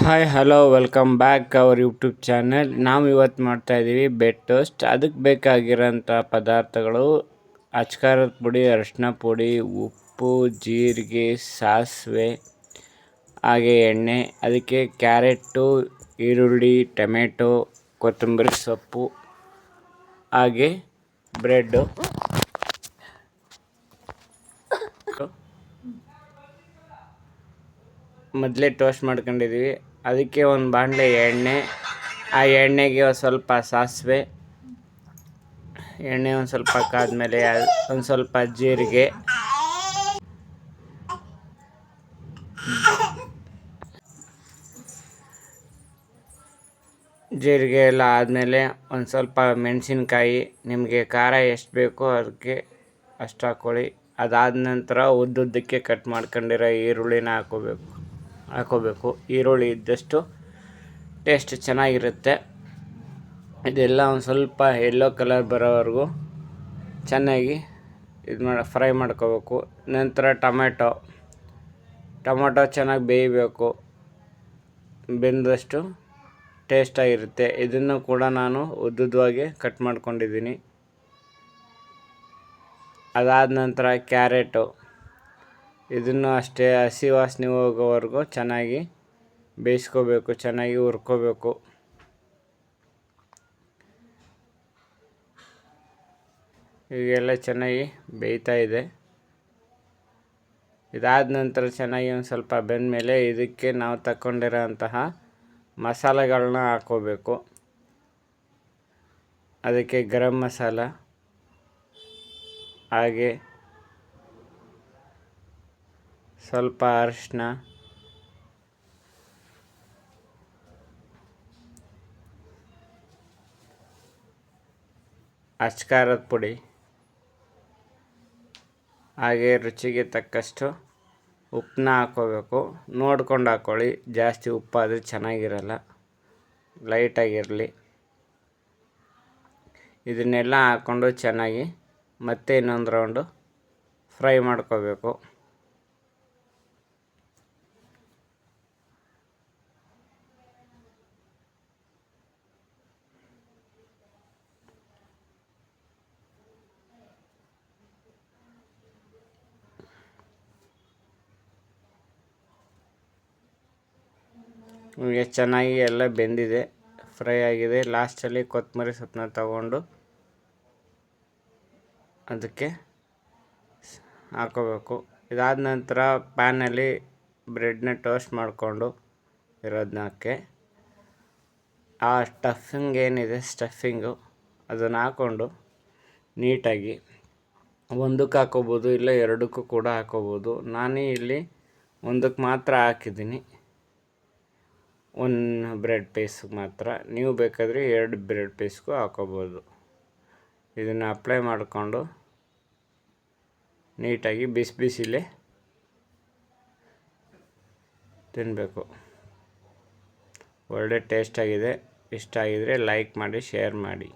Hi hello welcome back our YouTube channel ನಾವು ಇವತ್ತು ಮಾಡ್ತಾಯಿದ್ದೀವಿ ಬೆಡ್ ಟೋಸ್ಟ್ ಅದಕ್ಕೆ ಬೇಕಾಗಿರೋಂಥ ಪದಾರ್ಥಗಳು ಅಚ್ಕಾರದ ಪುಡಿ, ಅರಿಶಿನ ಪುಡಿ, ಉಪ್ಪು, ಜೀರಿಗೆ, ಸಾಸಿವೆ, ಹಾಗೆ ಎಣ್ಣೆ, ಅದಕ್ಕೆ ಕ್ಯಾರೆಟು ಈರುಳ್ಳಿ, ಟೊಮೆಟೊ, ಕೊತ್ತಂಬರಿ ಸೊಪ್ಪು, ಹಾಗೆ ಬ್ರೆಡ್ಡು ಮೊದಲೇ ಟೋಸ್ಟ್ ಮಾಡ್ಕೊಂಡಿದ್ದೀವಿ ಅದಕ್ಕೆ ಒಂದು ಬಾಣಲೆ ಎಣ್ಣೆ, ಆ ಎಣ್ಣೆಗೆ ಒಂದು ಸ್ವಲ್ಪ ಸಾಸಿವೆ, ಎಣ್ಣೆ ಒಂದು ಸ್ವಲ್ಪ ಕಾದ್ಮೇಲೆ ಒಂದು ಸ್ವಲ್ಪ ಜೀರಿಗೆ. ಜೀರಿಗೆ ಎಲ್ಲ ಆದಮೇಲೆ ಒಂದು ಸ್ವಲ್ಪ ಮೆಣಸಿನ್ಕಾಯಿ, ನಿಮಗೆ ಖಾರ ಎಷ್ಟು ಬೇಕೋ ಅದಕ್ಕೆ ಅಷ್ಟು ಹಾಕ್ಕೊಳ್ಳಿ ಅದಾದ ನಂತರ ಉದ್ದುದ್ದಕ್ಕೆ ಕಟ್ ಮಾಡ್ಕೊಂಡಿರೋ ಈರುಳ್ಳಿನ ಹಾಕೋಬೇಕು. ಹಾಕೋಬೇಕು. ಈರುಳ್ಳಿ ಇದ್ದಷ್ಟು ಟೇಸ್ಟ್ ಚೆನ್ನಾಗಿರುತ್ತೆ. ಇದೆಲ್ಲ ಒಂದು ಸ್ವಲ್ಪ ಯೆಲ್ಲೋ ಕಲರ್ ಬರೋವರೆಗೂ ಚೆನ್ನಾಗಿ ಇದು ಮಾಡಿ ಫ್ರೈ ಮಾಡ್ಕೋಬೇಕು. ನಂತರ ಟೊಮೆಟೊ ಟೊಮೆಟೊ ಚೆನ್ನಾಗಿ ಬೇಯಬೇಕು. ಬೆಂದಷ್ಟು ಟೇಸ್ಟಾಗಿರುತ್ತೆ ಇದನ್ನು ಕೂಡ ನಾನು ಉದ್ದುದ್ದವಾಗಿ ಕಟ್ ಮಾಡ್ಕೊಂಡಿದ್ದೀನಿ. ಅದಾದ ನಂತರ ಕ್ಯಾರೆಟು. ಇದನ್ನು ಅಷ್ಟೇ ಹಸಿ ವಾಸನೆ ಹೋಗೋವರೆಗೂ ಚೆನ್ನಾಗಿ ಬೇಯಿಸ್ಕೋಬೇಕು, ಚೆನ್ನಾಗಿ ಹುರ್ಕೋಬೇಕು. ಈಗೆಲ್ಲ ಚೆನ್ನಾಗಿ ಬೇಯ್ತಾ ಇದೆ. ಇದಾದ ನಂತರ ಚೆನ್ನಾಗಿ ಒಂದು ಸ್ವಲ್ಪ ಬೆಂದಮೇಲೆ ಇದಕ್ಕೆ ನಾವು ತಗೊಂಡಿರೋ ಅಂತಹ ಮಸಾಲೆಗಳನ್ನ ಹಾಕೋಬೇಕು. ಅದಕ್ಕೆ ಗರಂ ಮಸಾಲ, ಹಾಗೆ ಸ್ವಲ್ಪ ಅರಿಶಿನ ಅಚ್ಕಾರದ ಪುಡಿ. ಹಾಗೆ ರುಚಿಗೆ ತಕ್ಕಷ್ಟು ಉಪ್ಪನ್ನ ಹಾಕೋಬೇಕು ನೋಡ್ಕೊಂಡು ಹಾಕ್ಕೊಳ್ಳಿ ಜಾಸ್ತಿ ಉಪ್ಪಾದರೆ ಚೆನ್ನಾಗಿರಲ್ಲ. ಲೈಟಾಗಿರಲಿ. ಇದನ್ನೆಲ್ಲ ಹಾಕ್ಕೊಂಡು ಚೆನ್ನಾಗಿ ಮತ್ತೆ ಇನ್ನೊಂದು ರೌಂಡು ಫ್ರೈ ಮಾಡ್ಕೋಬೇಕು. ನಿಮಗೆ ಚೆನ್ನಾಗಿ ಎಲ್ಲ ಬೆಂದಿದೆ, ಫ್ರೈ ಆಗಿದೆ. ಲಾಸ್ಟಲ್ಲಿ ಕೊತ್ತಂಬರಿ ಸೊಪ್ಪನ್ನ ತಗೊಂಡು ಅದಕ್ಕೆ ಹಾಕೋಬೇಕು. ಇದಾದ ನಂತರ ಪ್ಯಾನಲ್ಲಿ ಬ್ರೆಡ್ನ ಟೋಸ್ಟ್ ಮಾಡಿಕೊಂಡು ಇರೋದನ್ನ ಹಾಕಿ. ಆ ಸ್ಟಫಿಂಗ್ ಏನಿದೆ, ಸ್ಟಫಿಂಗು ಅದನ್ನು ಹಾಕ್ಕೊಂಡು ನೀಟಾಗಿ ಒಂದಕ್ಕೆ ಹಾಕೋಬೋದು, ಇಲ್ಲ ಎರಡಕ್ಕೂ ಕೂಡ ಹಾಕೋಬೋದು. ನಾನೇ ಇಲ್ಲಿ ಒಂದಕ್ಕೆ ಮಾತ್ರ ಹಾಕಿದ್ದೀನಿ. ಒಂದು ಬ್ರೆಡ್ ಪೀಸ್ ಮಾತ್ರ. ನೀವು ಬೇಕಾದರೆ ಎರಡು ಬ್ರೆಡ್ ಪೀಸ್ಗೂ ಹಾಕೋಬೋದು. ಇದನ್ನು ಅಪ್ಲೈ ಮಾಡಿಕೊಂಡು ನೀಟಾಗಿ ಬಿಸಿ ಬಿಸಿಲೇ ತಿನ್ನಬೇಕು ಒಳ್ಳೆ ಟೇಸ್ಟಾಗಿದೆ ಇಷ್ಟ ಆಗಿದರೆ ಲೈಕ್ ಮಾಡಿ, ಶೇರ್ ಮಾಡಿ.